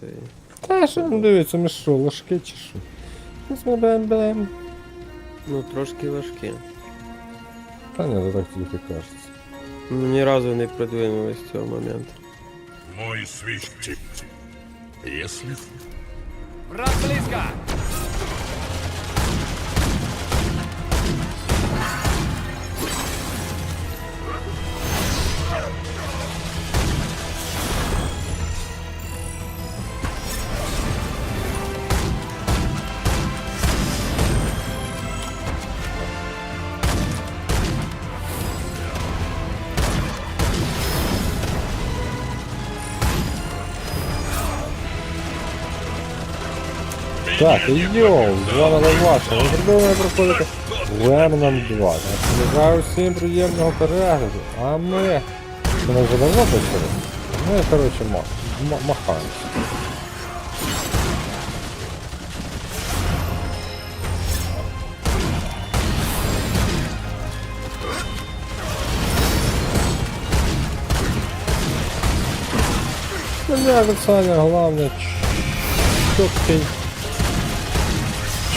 цей. Та що не дивиться, ми що, ложки чи що? Щось ми бем-бем. Ну, трошки важкі. Та ні, то так тільки кажеться. Ну, ні разу не продвинулись з цього моменту. Мой священник. Если Враг близко! Так, йоу, звана ваша. Ви придумали проходити Лемном 2. Бажаю всім приємного перегляду. А ми... Це ми вже давно почали? Ми, коротше, ма... ма- махаємося. Ну, я Саня, головне, чіткий.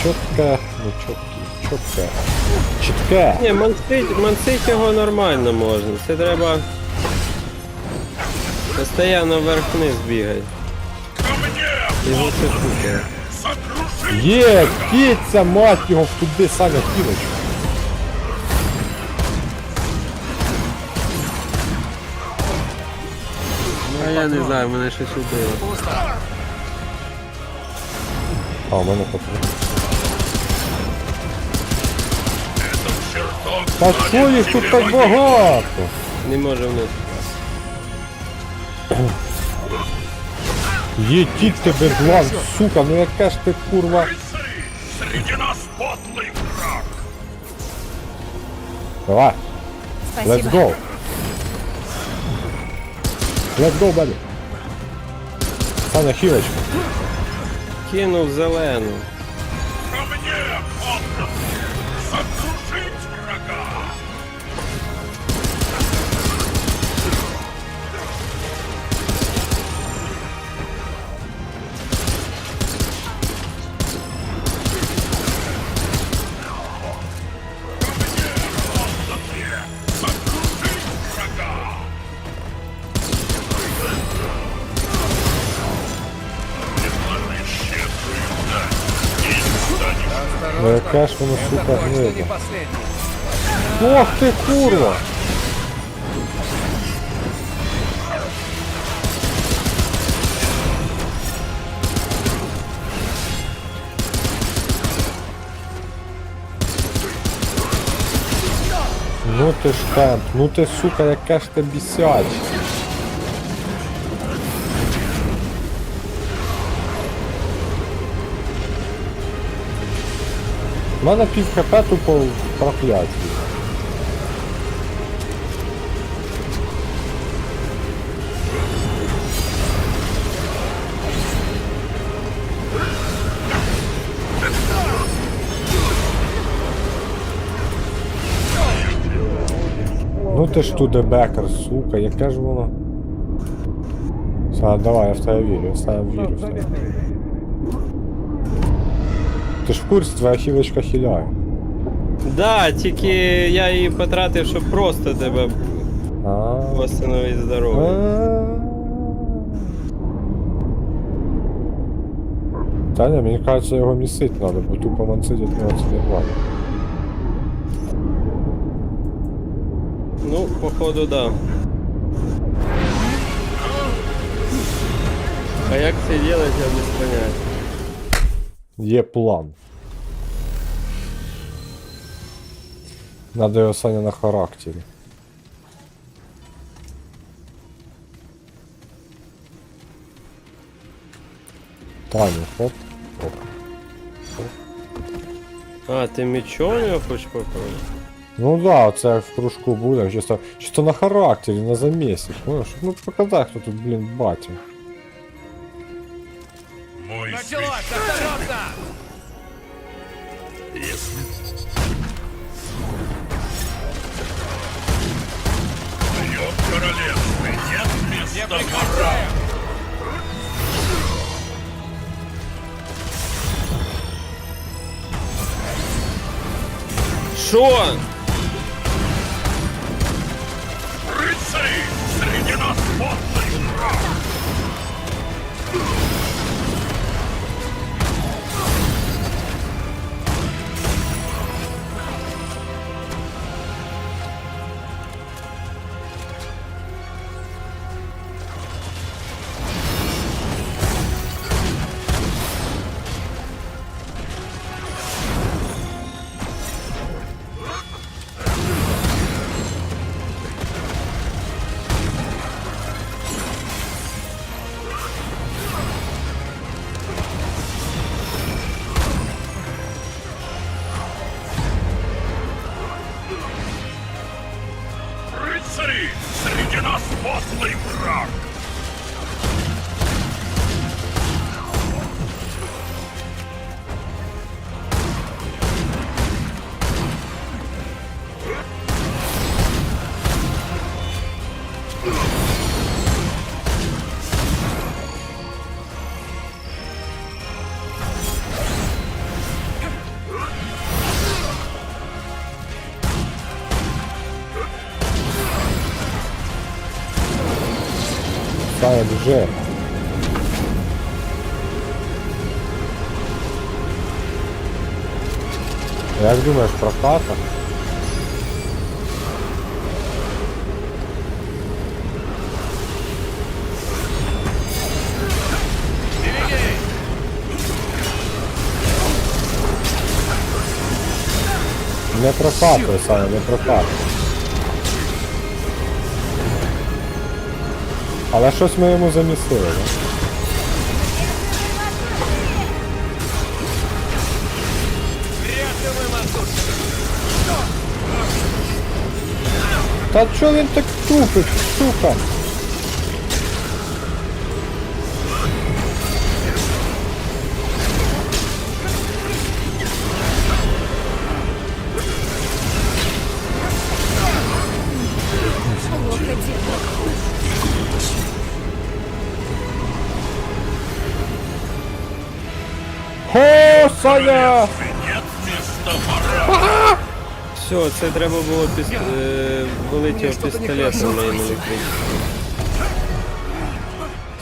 Чітке, не чіткий, чітке. Чітке. Ні, мансить, мансить його нормально можна. Це треба. Постоянно вверх-вниз Його це путає. сокрушить Є, кіця, мать його, туди, Саня, кінуть. А я не знаю, мене щось убило. А, у мене потрібно. Та що їх тут так багато? Не може вниз. Є тік тебе глаз, сука, ну яка ж ти курва. Рыцари! Среди нас подлый враг! Давай, Спасибо. let's go. Let's go, buddy. Саня, хілочку. Кинув зелену. Ко мне, подданные! Станешь Ну яка ж воно, сука, Точно не гнида. последний! Ох ти, курва! Ну ти ж темп, ну ти сука, яка ж ти бісяч. У мене пів хп тупо прокляті. Ну ти ж туди бекер, сука, яке ж воно. Саня, давай, я в тебе вірю, я в тебе вірю в тебе. Ти ж в курсі, твоя хілочка хіляє. Да, тільки я її потратив, щоб просто тебе восстановити здоров'я. Таня, мені кажеться, його місити треба, бо тупо мансить від нього це не варто. Ну, походу, да. А як це делать, я без поняття. Є план. Надо його Саня на характері. Таню, хоп. Хоп. А, ти мечом його хочеш попробувати? Ну да, це в кружку буде, чисто, чисто на характері, на замісі. Понял? Щоб, ну показати, хто тут, блін, батя. это пора! Шо? Рыцари! Среди нас вот Среди нас подлый враг! Саня, біжи. Як думаєш, проката? Не прокатує, Саня, не прокатує. Але щось ми йому замістили, да? Та чо він так тупить, сука? Хо, Саня! Нет! Все, це треба було піс... е, валити його пістолетом моїм електричним.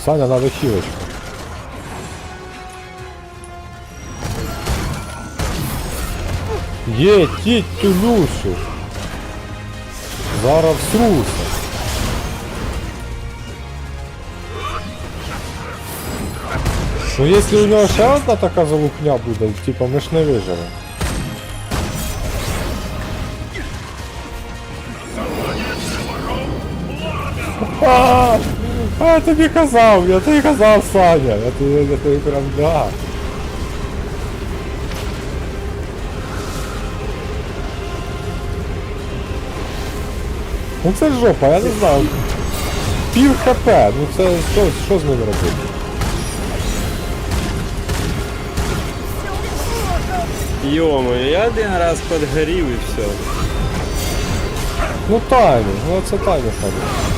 Саня, надо хілочку. Є, тіть Люсю. Зараз всруся. Ну якщо у нього ще одна така залупня буде, типа ми ж не виживемо. А, а, я тобі казав, я тобі казав, Саня, я тобі, я тобі прям да. Ну це жопа, я не знаю. Пів хп, ну це що, що з ним робити? Йомо, я один раз подгорів і все. Ну таймінг, ну це таймінг ходить.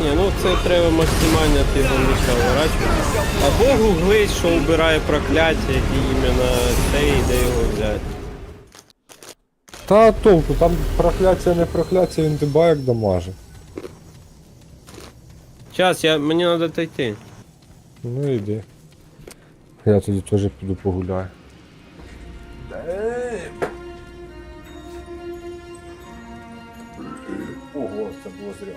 Ні, ну це треба максимально ти його міша вирачувати. Або гуглить, що вбирає прокляття, і іменно це і де його взяти. Та толку, там прокляття не прокляття, він тебе як дамаже. Час, я, мені треба дойти. Ну іди. Я тоді теж піду погуляю. Ого, це було зря.